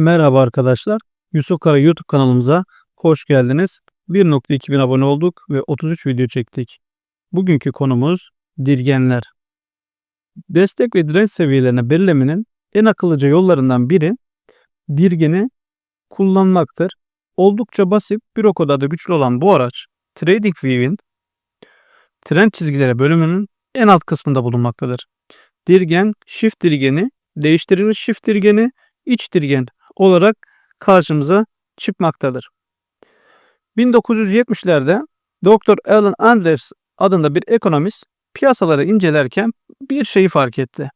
Merhaba arkadaşlar. Yusuf Kara YouTube kanalımıza hoş geldiniz. 1.2 bin abone olduk ve 33 video çektik. Bugünkü konumuz dirgenler. Destek ve direnç seviyelerine belirlemenin en akıllıca yollarından biri dirgeni kullanmaktır. Oldukça basit bir o kadar da güçlü olan bu araç TradingView'in trend çizgileri bölümünün en alt kısmında bulunmaktadır. Dirgen, shift dirgeni, değiştirilmiş shift dirgeni, iç dirgen olarak karşımıza çıkmaktadır. 1970'lerde Dr. Alan Andrews adında bir ekonomist piyasaları incelerken bir şeyi fark etti.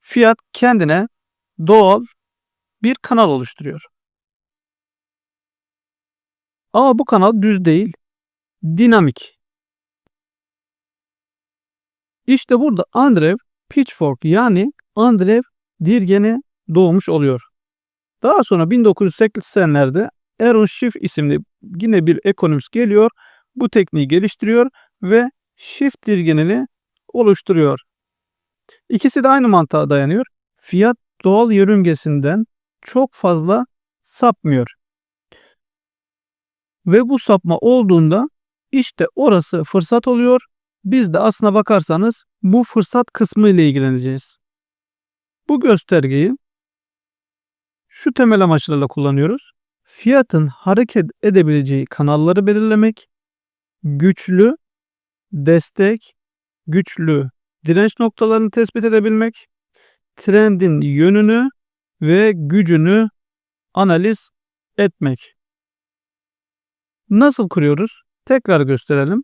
Fiyat kendine doğal bir kanal oluşturuyor. Ama bu kanal düz değil, dinamik. İşte burada Andrew Pitchfork yani Andrew dirgeni doğmuş oluyor. Daha sonra 1980'lerde Aaron Schiff isimli yine bir ekonomist geliyor. Bu tekniği geliştiriyor ve shift dirgenini oluşturuyor. İkisi de aynı mantığa dayanıyor. Fiyat doğal yörüngesinden çok fazla sapmıyor. Ve bu sapma olduğunda işte orası fırsat oluyor. Biz de aslına bakarsanız bu fırsat kısmı ile ilgileneceğiz. Bu göstergeyi şu temel amaçlarla kullanıyoruz. Fiyatın hareket edebileceği kanalları belirlemek, güçlü destek, güçlü direnç noktalarını tespit edebilmek, trendin yönünü ve gücünü analiz etmek. Nasıl kuruyoruz? Tekrar gösterelim.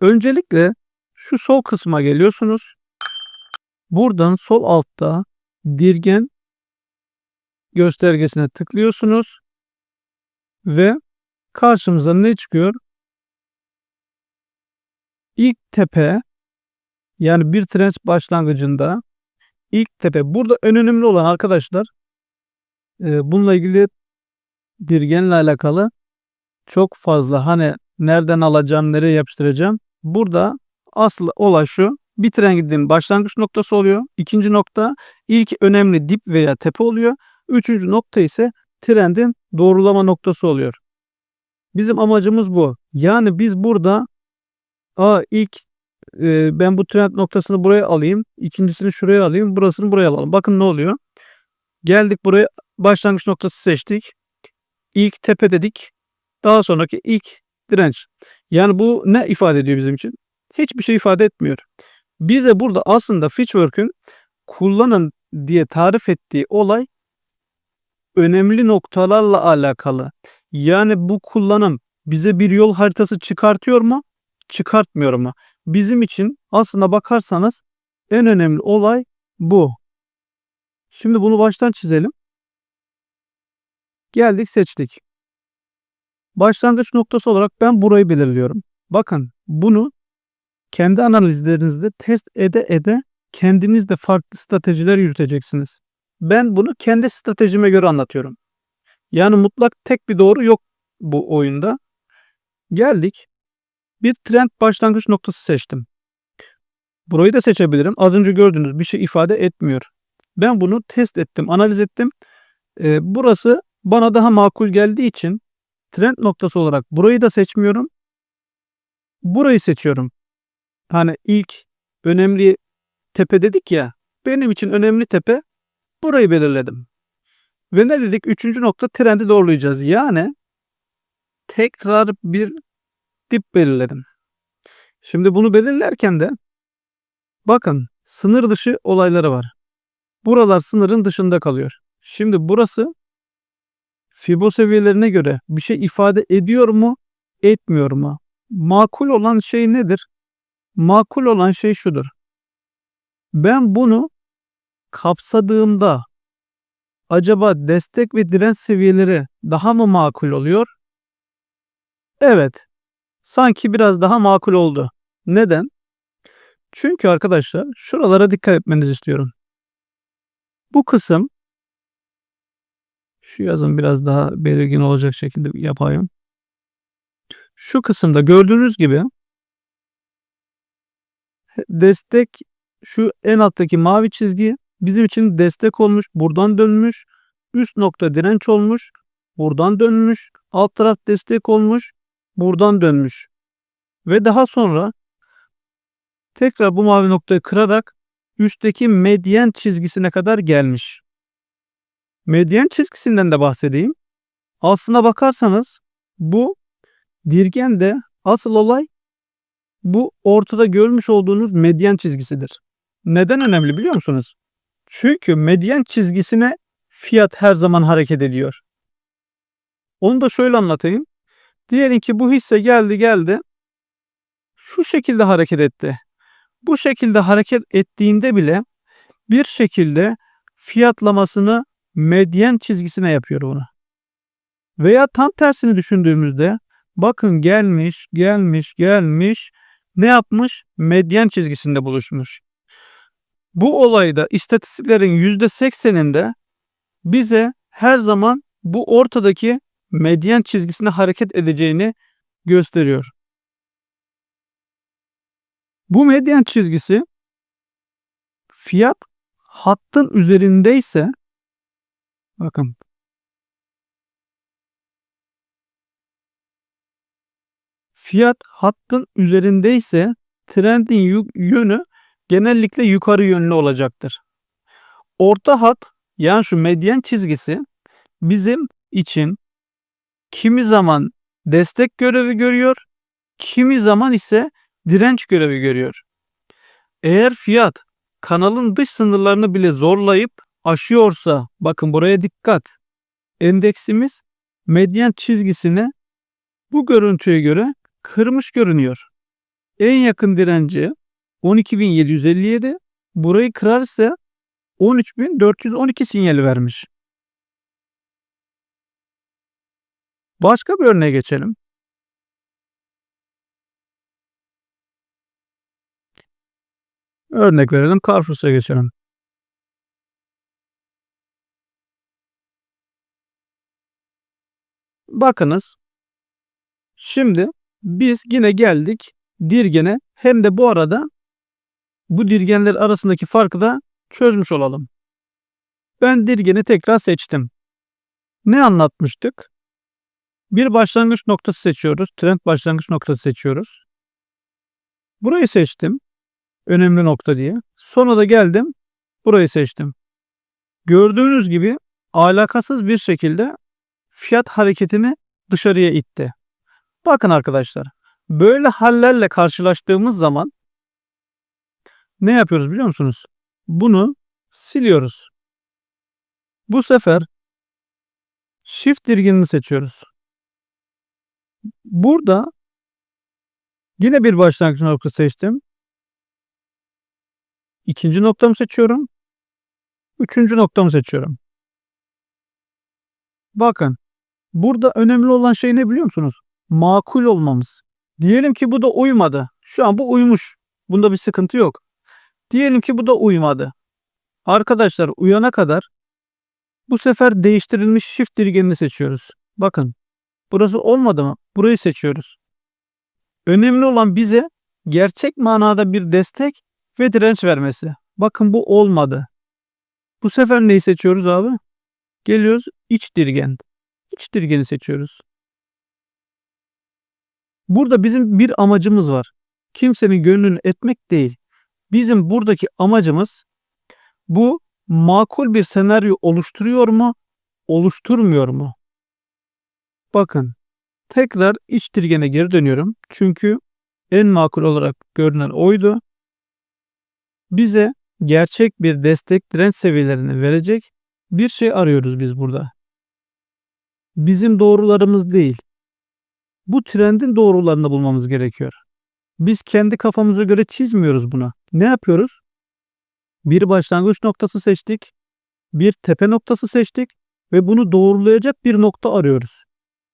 Öncelikle şu sol kısma geliyorsunuz. Buradan sol altta dirgen göstergesine tıklıyorsunuz ve karşımıza ne çıkıyor? İlk tepe yani bir trend başlangıcında ilk tepe burada en önemli olan arkadaşlar e, bununla ilgili dirgenle alakalı çok fazla hani nereden alacağım nereye yapıştıracağım burada asıl olay şu bir trendin başlangıç noktası oluyor. İkinci nokta ilk önemli dip veya tepe oluyor. Üçüncü nokta ise trendin doğrulama noktası oluyor. Bizim amacımız bu. Yani biz burada Aa, ilk e, ben bu trend noktasını buraya alayım. ikincisini şuraya alayım. Burasını buraya alalım. Bakın ne oluyor. Geldik buraya başlangıç noktası seçtik. İlk tepe dedik. Daha sonraki ilk direnç. Yani bu ne ifade ediyor bizim için? Hiçbir şey ifade etmiyor. Bize burada aslında Fitchwork'ün kullanın diye tarif ettiği olay önemli noktalarla alakalı. Yani bu kullanım bize bir yol haritası çıkartıyor mu? Çıkartmıyor mu? Bizim için aslına bakarsanız en önemli olay bu. Şimdi bunu baştan çizelim. Geldik seçtik. Başlangıç noktası olarak ben burayı belirliyorum. Bakın bunu kendi analizlerinizde test ede ede kendiniz de farklı stratejiler yürüteceksiniz. Ben bunu kendi stratejime göre anlatıyorum. Yani mutlak tek bir doğru yok bu oyunda. Geldik. Bir trend başlangıç noktası seçtim. Burayı da seçebilirim. Az önce gördüğünüz bir şey ifade etmiyor. Ben bunu test ettim, analiz ettim. Ee, burası bana daha makul geldiği için trend noktası olarak burayı da seçmiyorum. Burayı seçiyorum. Hani ilk önemli tepe dedik ya. Benim için önemli tepe burayı belirledim. Ve ne dedik? Üçüncü nokta trendi doğrulayacağız. Yani tekrar bir dip belirledim. Şimdi bunu belirlerken de bakın sınır dışı olayları var. Buralar sınırın dışında kalıyor. Şimdi burası Fibo seviyelerine göre bir şey ifade ediyor mu, etmiyor mu? Makul olan şey nedir? Makul olan şey şudur. Ben bunu kapsadığımda acaba destek ve direnç seviyeleri daha mı makul oluyor? Evet. Sanki biraz daha makul oldu. Neden? Çünkü arkadaşlar şuralara dikkat etmenizi istiyorum. Bu kısım şu yazım biraz daha belirgin olacak şekilde yapayım. Şu kısımda gördüğünüz gibi destek şu en alttaki mavi çizgi bizim için destek olmuş. Buradan dönmüş. üst nokta direnç olmuş. Buradan dönmüş. Alt taraf destek olmuş. Buradan dönmüş. Ve daha sonra tekrar bu mavi noktayı kırarak üstteki medyen çizgisine kadar gelmiş. Medyen çizgisinden de bahsedeyim. Aslına bakarsanız bu dirgende asıl olay bu ortada görmüş olduğunuz medyen çizgisidir. Neden önemli biliyor musunuz? Çünkü medyen çizgisine fiyat her zaman hareket ediyor. Onu da şöyle anlatayım. Diyelim ki bu hisse geldi geldi. Şu şekilde hareket etti. Bu şekilde hareket ettiğinde bile bir şekilde fiyatlamasını medyen çizgisine yapıyor bunu. Veya tam tersini düşündüğümüzde bakın gelmiş, gelmiş, gelmiş ne yapmış? Medyen çizgisinde buluşmuş. Bu olayda istatistiklerin %80'inde bize her zaman bu ortadaki medyen çizgisine hareket edeceğini gösteriyor. Bu medyen çizgisi fiyat hattın üzerindeyse bakın fiyat hattın üzerindeyse trendin yönü genellikle yukarı yönlü olacaktır. Orta hat yani şu medyen çizgisi bizim için kimi zaman destek görevi görüyor, kimi zaman ise direnç görevi görüyor. Eğer fiyat kanalın dış sınırlarını bile zorlayıp aşıyorsa bakın buraya dikkat. Endeksimiz medyen çizgisini bu görüntüye göre kırmış görünüyor. En yakın direnci 12.757 burayı kırarsa 13.412 sinyali vermiş. Başka bir örneğe geçelim. Örnek verelim. Carrefour'a geçelim. Bakınız. Şimdi biz yine geldik dirgene hem de bu arada bu dirgenler arasındaki farkı da çözmüş olalım. Ben dirgeni tekrar seçtim. Ne anlatmıştık? Bir başlangıç noktası seçiyoruz. Trend başlangıç noktası seçiyoruz. Burayı seçtim. Önemli nokta diye. Sonra da geldim. Burayı seçtim. Gördüğünüz gibi alakasız bir şekilde fiyat hareketini dışarıya itti. Bakın arkadaşlar. Böyle hallerle karşılaştığımız zaman ne yapıyoruz biliyor musunuz? Bunu siliyoruz. Bu sefer shift dirginini seçiyoruz. Burada yine bir başlangıç noktası seçtim. İkinci noktamı seçiyorum. Üçüncü noktamı seçiyorum. Bakın burada önemli olan şey ne biliyor musunuz? Makul olmamız. Diyelim ki bu da uymadı. Şu an bu uymuş. Bunda bir sıkıntı yok. Diyelim ki bu da uymadı. Arkadaşlar uyana kadar bu sefer değiştirilmiş shift dirgenini seçiyoruz. Bakın burası olmadı mı? Burayı seçiyoruz. Önemli olan bize gerçek manada bir destek ve direnç vermesi. Bakın bu olmadı. Bu sefer neyi seçiyoruz abi? Geliyoruz iç dirgen. İç dirgeni seçiyoruz. Burada bizim bir amacımız var. Kimsenin gönlünü etmek değil. Bizim buradaki amacımız bu makul bir senaryo oluşturuyor mu, oluşturmuyor mu? Bakın tekrar iç dirgene geri dönüyorum. Çünkü en makul olarak görünen oydu. Bize gerçek bir destek direnç seviyelerini verecek bir şey arıyoruz biz burada. Bizim doğrularımız değil. Bu trendin doğrularını bulmamız gerekiyor. Biz kendi kafamıza göre çizmiyoruz bunu. Ne yapıyoruz? Bir başlangıç noktası seçtik. Bir tepe noktası seçtik. Ve bunu doğrulayacak bir nokta arıyoruz.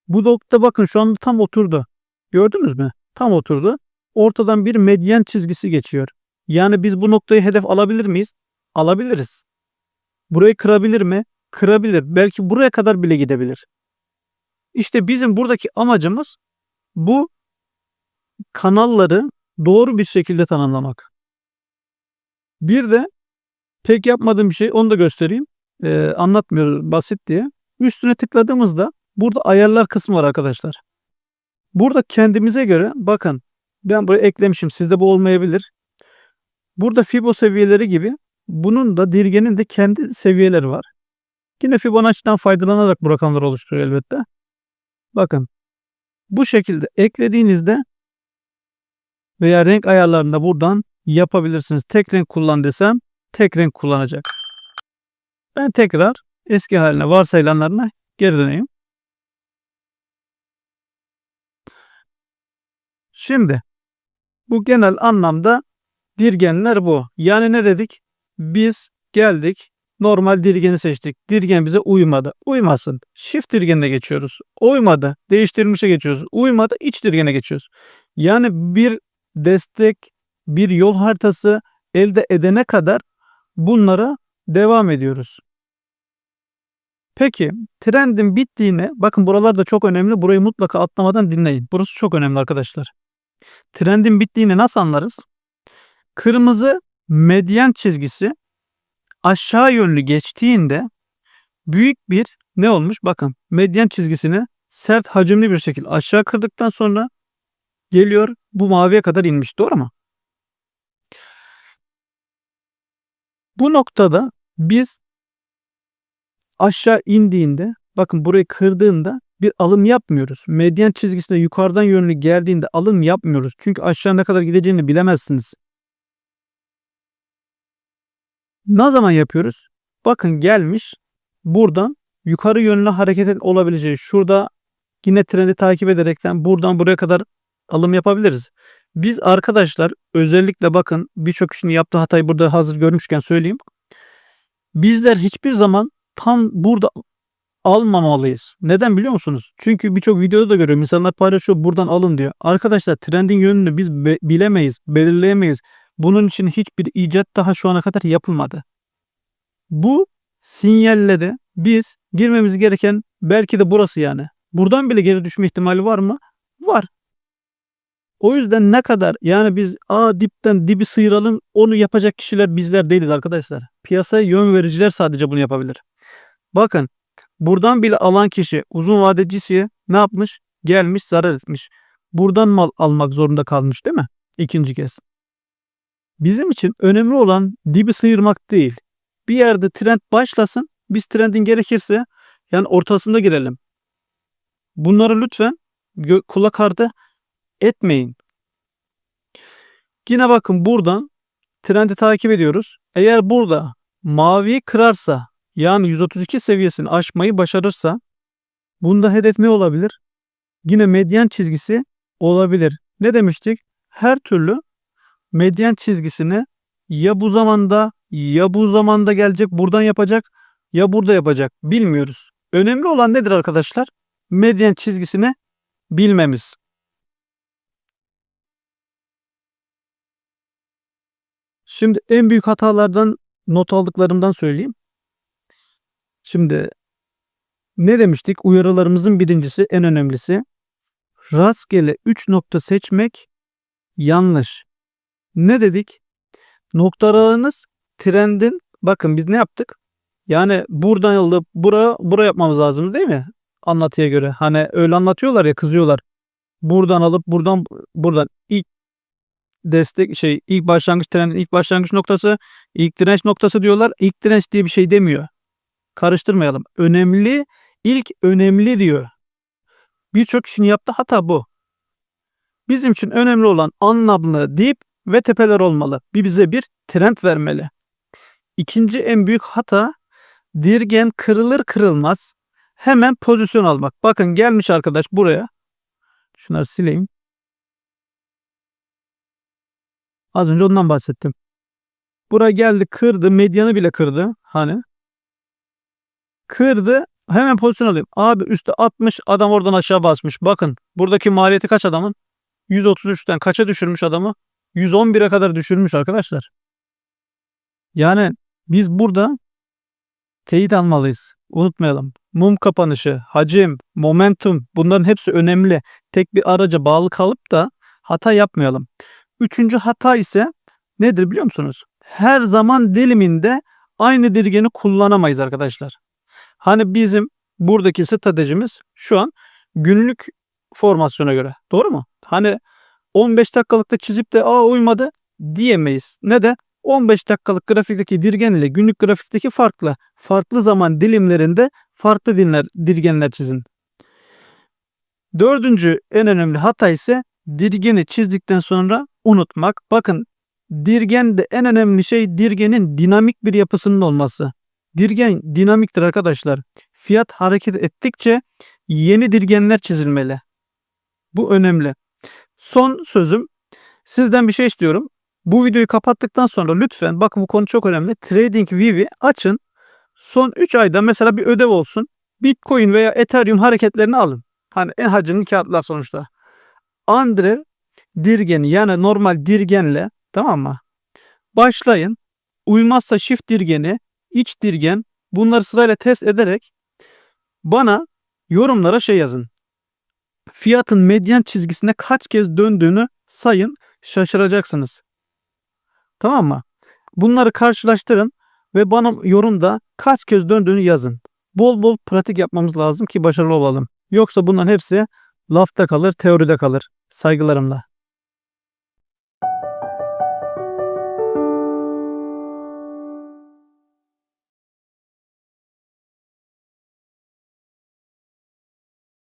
Bu nokta bakın şu anda tam oturdu. Gördünüz mü? Tam oturdu. Ortadan bir medyen çizgisi geçiyor. Yani biz bu noktayı hedef alabilir miyiz? Alabiliriz. Burayı kırabilir mi? Kırabilir. Belki buraya kadar bile gidebilir. İşte bizim buradaki amacımız bu kanalları doğru bir şekilde tanımlamak. Bir de pek yapmadığım bir şey onu da göstereyim. e, anlatmıyoruz basit diye. Üstüne tıkladığımızda burada ayarlar kısmı var arkadaşlar. Burada kendimize göre bakın ben buraya eklemişim. Sizde bu olmayabilir. Burada Fibo seviyeleri gibi bunun da dirgenin de kendi seviyeleri var. Yine Fibonacci'den faydalanarak bu rakamları oluşturuyor elbette. Bakın bu şekilde eklediğinizde veya renk ayarlarında buradan yapabilirsiniz. Tek renk kullan desem tek renk kullanacak. Ben tekrar eski haline varsayılanlarına geri döneyim. Şimdi bu genel anlamda dirgenler bu. Yani ne dedik? Biz geldik normal dirgeni seçtik. Dirgen bize uymadı. Uymasın. Shift dirgenine geçiyoruz. Uymadı. Değiştirmişe geçiyoruz. Uymadı. iç dirgene geçiyoruz. Yani bir destek, bir yol haritası elde edene kadar bunlara devam ediyoruz. Peki trendin bittiğine bakın buralar da çok önemli. Burayı mutlaka atlamadan dinleyin. Burası çok önemli arkadaşlar. Trendin bittiğini nasıl anlarız? Kırmızı medyan çizgisi aşağı yönlü geçtiğinde büyük bir ne olmuş? Bakın medyan çizgisini sert hacimli bir şekilde aşağı kırdıktan sonra geliyor bu maviye kadar inmiş. Doğru mu? Bu noktada biz aşağı indiğinde bakın burayı kırdığında bir alım yapmıyoruz. Medyan çizgisine yukarıdan yönlü geldiğinde alım yapmıyoruz. Çünkü aşağı ne kadar gideceğini bilemezsiniz. Ne zaman yapıyoruz? Bakın gelmiş buradan yukarı yönlü hareket olabileceği şurada yine trendi takip ederekten buradan buraya kadar alım yapabiliriz. Biz arkadaşlar özellikle bakın birçok kişinin yaptığı hatayı burada hazır görmüşken söyleyeyim. Bizler hiçbir zaman tam burada almamalıyız. Neden biliyor musunuz? Çünkü birçok videoda da görüyorum. İnsanlar paylaşıyor buradan alın diyor. Arkadaşlar trendin yönünü biz be- bilemeyiz, belirleyemeyiz. Bunun için hiçbir icat daha şu ana kadar yapılmadı. Bu sinyalleri biz girmemiz gereken belki de burası yani. Buradan bile geri düşme ihtimali var mı? Var. O yüzden ne kadar yani biz a dipten dibi sıyıralım onu yapacak kişiler bizler değiliz arkadaşlar. Piyasaya yön vericiler sadece bunu yapabilir. Bakın buradan bile alan kişi uzun vadecisi ne yapmış? Gelmiş zarar etmiş. Buradan mal almak zorunda kalmış değil mi? İkinci kez. Bizim için önemli olan dibi sıyırmak değil. Bir yerde trend başlasın. Biz trendin gerekirse yani ortasında girelim. Bunları lütfen kulak ardı etmeyin. Yine bakın buradan trendi takip ediyoruz. Eğer burada maviyi kırarsa yani 132 seviyesini aşmayı başarırsa bunda hedef ne olabilir? Yine medyan çizgisi olabilir. Ne demiştik? Her türlü medyan çizgisini ya bu zamanda ya bu zamanda gelecek buradan yapacak ya burada yapacak bilmiyoruz. Önemli olan nedir arkadaşlar? Medyan çizgisini bilmemiz. Şimdi en büyük hatalardan not aldıklarımdan söyleyeyim. Şimdi ne demiştik? Uyarılarımızın birincisi en önemlisi rastgele 3 nokta seçmek yanlış. Ne dedik? Noktalarınız trendin bakın biz ne yaptık? Yani buradan alıp buraya buraya yapmamız lazım değil mi? Anlatıya göre. Hani öyle anlatıyorlar ya kızıyorlar. Buradan alıp buradan buradan ilk destek şey ilk başlangıç trendin ilk başlangıç noktası, ilk direnç noktası diyorlar. İlk direnç diye bir şey demiyor. Karıştırmayalım. Önemli ilk önemli diyor. Birçok kişinin yaptığı hata bu. Bizim için önemli olan anlamlı dip ve tepeler olmalı. Bir bize bir trend vermeli. İkinci en büyük hata dirgen kırılır kırılmaz hemen pozisyon almak. Bakın gelmiş arkadaş buraya. Şunları sileyim. Az önce ondan bahsettim. Buraya geldi kırdı. Medyanı bile kırdı. Hani. Kırdı. Hemen pozisyon alayım. Abi üstte 60 adam oradan aşağı basmış. Bakın buradaki maliyeti kaç adamın? 133'ten kaça düşürmüş adamı? 111'e kadar düşürmüş arkadaşlar. Yani biz burada teyit almalıyız. Unutmayalım. Mum kapanışı, hacim, momentum bunların hepsi önemli. Tek bir araca bağlı kalıp da hata yapmayalım. Üçüncü hata ise nedir biliyor musunuz? Her zaman diliminde aynı dirgeni kullanamayız arkadaşlar. Hani bizim buradaki stratejimiz şu an günlük formasyona göre. Doğru mu? Hani 15 dakikalıkta çizip de aa uymadı diyemeyiz. Ne de 15 dakikalık grafikteki dirgen ile günlük grafikteki farklı. Farklı zaman dilimlerinde farklı dinler, dirgenler çizin. Dördüncü en önemli hata ise dirgeni çizdikten sonra unutmak. Bakın dirgende en önemli şey dirgenin dinamik bir yapısının olması. Dirgen dinamiktir arkadaşlar. Fiyat hareket ettikçe yeni dirgenler çizilmeli. Bu önemli. Son sözüm sizden bir şey istiyorum. Bu videoyu kapattıktan sonra lütfen bakın bu konu çok önemli. TradingView'i açın. Son 3 ayda mesela bir ödev olsun. Bitcoin veya Ethereum hareketlerini alın. Hani en hacimli kağıtlar sonuçta. Andre dirgeni yani normal dirgenle tamam mı? Başlayın. Uymazsa shift dirgeni, iç dirgen bunları sırayla test ederek bana yorumlara şey yazın. Fiyatın medyan çizgisine kaç kez döndüğünü sayın şaşıracaksınız. Tamam mı? Bunları karşılaştırın ve bana yorumda kaç kez döndüğünü yazın. Bol bol pratik yapmamız lazım ki başarılı olalım. Yoksa bunların hepsi lafta kalır, teoride kalır. Saygılarımla.